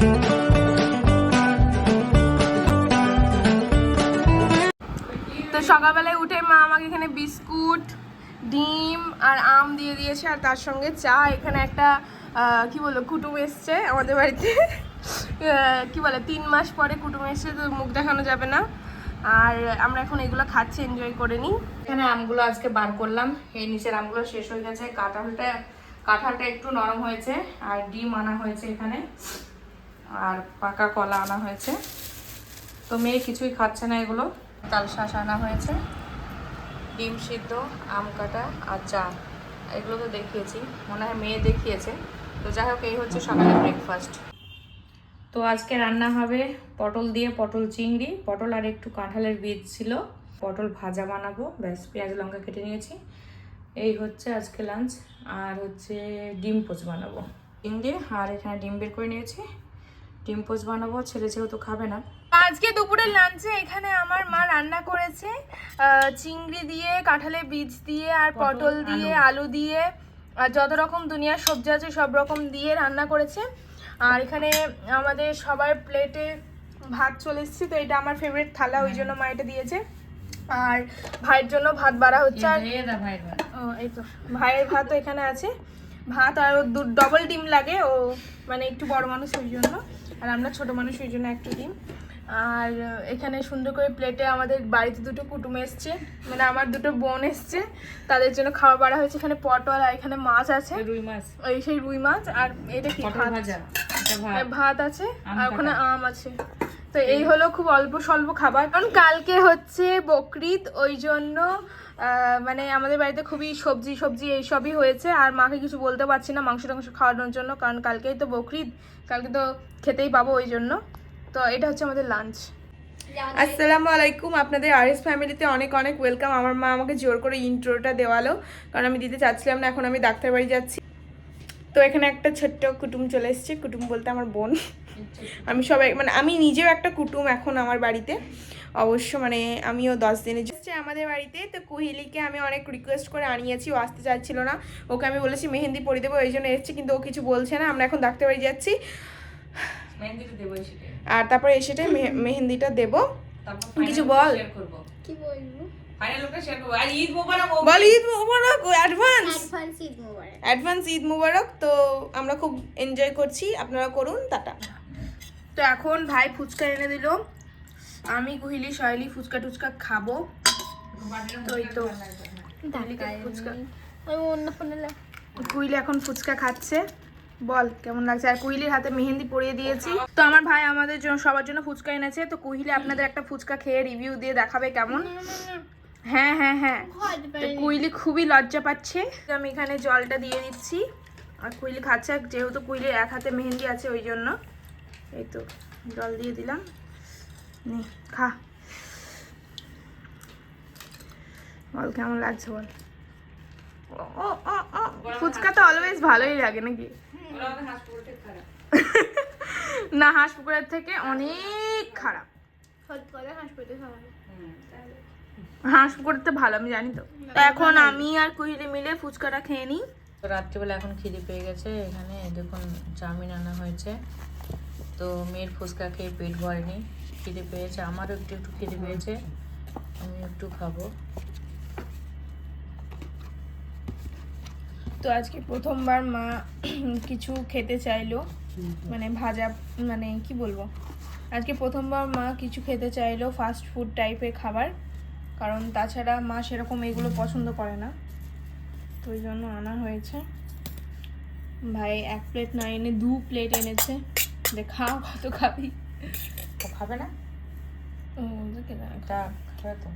তো সকালবেলায় উঠে মা আমাকে এখানে বিস্কুট, ডিম আর আম দিয়ে দিয়েছে আর তার সঙ্গে চা। এখানে একটা কি বলব, কুটুম এসছে আমাদের বাড়িতে। কি বলে, তিন মাস পরে কুটুম এসছে, তো মুখ দেখানো যাবে না। আর আমরা এখন এগুলো খাচ্ছি এনজয় করে নিই। এখানে আমগুলো আজকে বার করলাম। এই নিচের আমগুলো শেষ হয়ে গেছে। কাঁঠালটা কাঁঠালটা একটু নরম হয়েছে আর ডিম আনা হয়েছে এখানে। আর পাকা কলা আনা হয়েছে। তো মেয়ে কিছুই খাচ্ছে না এগুলো। তাল শাঁস আনা হয়েছে, ডিম সিদ্ধ, আম কাটা আর চা। এগুলো তো দেখিয়েছি, মনে হয় মেয়ে দেখিয়েছে। তো যাই হোক, এই হচ্ছে সকালে ব্রেকফাস্ট তো আজকে রান্না হবে পটল দিয়ে পটল চিংড়ি। পটল আর একটু কাঁঠালের বীজ ছিল। পটল ভাজা বানাবো। ব্যাস, পেঁয়াজ, লঙ্কা কেটে নিয়েছি। এই হচ্ছে আজকে লাঞ্চ আর হচ্ছে ডিম পোচ বানাবো। চিংড়ি আর এখানে ডিম বের করে নিয়েছি। ডিম পোচ বানাবো ছেলে যেহেতু খাবে না। আজকে দুপুরের লাঞ্চে এখানে আমার মা রান্না করেছে চিংড়ি দিয়ে কাঁঠালের বীজ দিয়ে আর পটল দিয়ে আলু দিয়ে আর যত রকম দুনিয়ার সবজি আছে সব রকম দিয়ে রান্না করেছে। আর এখানে আমাদের সবার প্লেটে ভাত চলে এসেছে তো এটা আমার ফেভারিট থালা ওই জন্য মা এটা দিয়েছে। আর ভাইয়ের জন্য ভাত বাড়া হচ্ছে আর ও, এই তো ভাইয়ের ভাতও এখানে আছে। ভাত আর দু ডবল ডিম লাগে ও মানে একটু বড় মানুষ ওই জন্য। আর আমরা ছোট মানুষ ওই জন্য একটু ডিম। আর এখানে সুন্দর করে প্লেটে আমাদের বাড়িতে দুটো কুটুম এসছে। মানে আমার দুটো বোন এসছে। তাদের জন্য খাওয়া বাড়া হয়েছে। এখানে পটল আর এখানে মাছ আছে। রুই মাছ। ওই সেই রুই মাছ। আর এটা কি? ভাত? ভাজা। ভাত। হ্যাঁ, আছে। আর ওখানে আম আছে। তো এই হলো খুব অল্প স্বল্প খাবার। কারণ কালকে হচ্ছে বকরিদ, ওই জন্য মানে আমাদের বাড়িতে খুবই সবজি সবজি এইসবই হয়েছে। আর মাকে কিছু বলতে পারছি না মাংস টাংস খাওয়ানোর জন্য, কারণ কালকেই তো বকরিদ, কালকে তো খেতেই পাবো ওই জন্য। তো এটা হচ্ছে আমাদের লাঞ্চ আসসালামু আলাইকুম। আপনাদের আর এস ফ্যামিলিতে অনেক অনেক ওয়েলকাম আমার মা আমাকে জোর করে ইন্ট্রোটা দেওয়ালো, কারণ আমি দিতে চাচ্ছিলাম না, এখন আমি ডাক্তার বাড়ি যাচ্ছি। তো এখানে একটা ছোট্ট কুটুম চলে এসেছে। কুটুম বলতে আমার বোন। আমি সবাই মানে আমি নিজেও একটা কুটুম এখন আমার বাড়িতে। অবশ্য মানে আমিও দশ দিনে এসেছে আমাদের বাড়িতে। তো কুহিলিকে আমি অনেক রিকোয়েস্ট করে আনিয়েছি ও আসতে চাচ্ছিল না। ওকে আমি বলেছি মেহেন্দি পরিয়ে দেবো এই জন্য এসেছে কিন্তু ও কিছু বলছে না। আমরা এখন ডাক্তার বাড়ি যাচ্ছি। আর তারপরে এসেটাই মেহেন্দিটা দেবো। কিছু বল। কি বলব? ফাইনাল লুকটা শেয়ার করব। আর ঈদ মোবারক বল ঈদ মুবারক অ্যাডভান্স অ্যাডভান্স ঈদ মোবারক। অ্যাডভান্স ঈদ মুবারক তো আমরা খুব এনজয় করছি। আপনারা করুন টাটা। তো এখন ভাই ফুচকা এনে দিল। আমি কুহিলি সহেলি ফুচকা টুচকা খাব। তো এই তো। ফুচকা। আমি অন্য ফোনে কুইলি এখন ফুচকা খাচ্ছে। বল কেমন লাগছে? আর কুইলির হাতে মেহেন্দি পরিয়ে দিয়েছি। তো আমার ভাই আমাদের জন্য সবার জন্য ফুচকা এনেছে। তো কুইলি আপনাদের একটা ফুচকা খেয়ে রিভিউ দিয়ে দেখাবে কেমন? হ্যাঁ হ্যাঁ হ্যাঁ। কুইলি খুবই লজ্জা পাচ্ছে। আমি এখানে জলটা দিয়ে দিচ্ছি আর কুইলি খাচ্ছে যেহেতু কুইলির এক হাতে মেহেন্দি আছে ওই জন্য। এই তো জল দিয়ে দিলাম। নে খা। বল কেমন লাগছে বল? ও, ও, ও, ও, ফুচকা তো অলওয়েজ ভালোই লাগে নাকি? না হাঁস পুকুরের থেকে অনেক খারাপ। হাঁস পুকুরের তো ভালো আমি জানি তো। তো এখন আমি আর কুহিলি মিলে ফুচকাটা খেয়ে নিই। তো রাত্রিবেলা এখন খিদে পেয়ে গেছে এখানে দেখুন চাউমিন আনা হয়েছে। তো মেয়ের ফুচকা খেয়ে পেট ভরেনি, খিদে পেয়েছে, আমারও একটু একটু খিদে পেয়েছে, আমি একটু খাব। তো আজকে প্রথমবার মা কিছু খেতে চাইলো মানে ভাজা মানে কি বলব? আজকে প্রথমবার মা কিছু খেতে চাইলো ফাস্ট ফুড টাইপের খাবার, কারণ তাছাড়া মা সেরকম এগুলো পছন্দ করে না। তো ওই জন্য আনা হয়েছে। ভাই এক প্লেট না এনে দু প্লেট এনেছে। দেখা কত খাবি? ও খাবে না? না। এটা খাবে তো।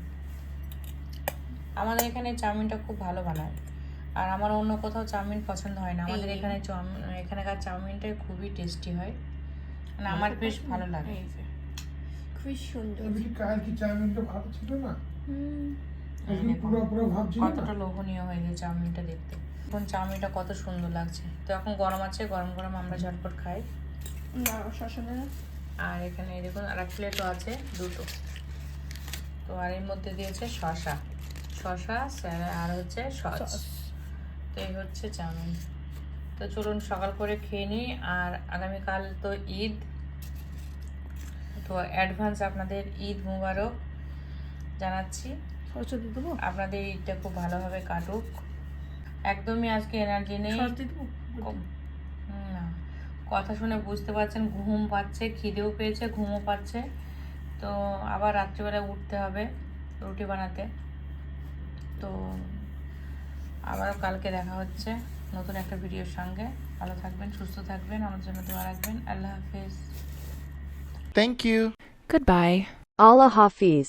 আমাদের এখানে চাউমিনটা খুব ভালো বানায়। আর আমার অন্য কোথাও চাউমিন পছন্দ হয় না। আমাদের এখানে চাউমিন এখানকার চাউমিনটা খুবই টেস্টি হয়। মানে আমার বেশ ভালো লাগে। এই যে, খুবই সুন্দর। কাল কি চাউমিনটা ভালো ছিল না? হুম, পুরো পুরো ভাবছিল কতটা লোভনীয় হয়েছে চাউমিনটা দেখতে। এখন চাউমিনটা কত সুন্দর লাগছে। তো এখন গরম আছে গরম গরম আমরা ঝটপট খাই। না না আর এখানে দেখুন আর এক প্লেটও আছে দুটো। তো আর এর মধ্যে দিয়েছে শশা শশা আর হচ্ছে সস। তো এই হচ্ছে চাউমিন। তো চলুন সকাল করে খেয়ে নিই আর আগামীকাল তো ঈদ। তো অ্যাডভান্স আপনাদের ঈদ মুবারক জানাচ্ছি। আপনাদের ঈদটা খুব ভালোভাবে কাটুক। একদমই আজকে এনার্জি নেই। না। কথা শুনে বুঝতে পারছেন ঘুম পাচ্ছে খিদেও পেয়েছে ঘুমও পাচ্ছে। তো আবার রাত্রিবেলা উঠতে হবে রুটি বানাতে। তো আবারও কালকে দেখা হচ্ছে নতুন একটা ভিডিওর সঙ্গে। ভালো থাকবেন সুস্থ থাকবেন আমার জন্য দোয়া রাখবেন। আল্লাহ হাফিজ। Thank you. Bye Allah Hafiz.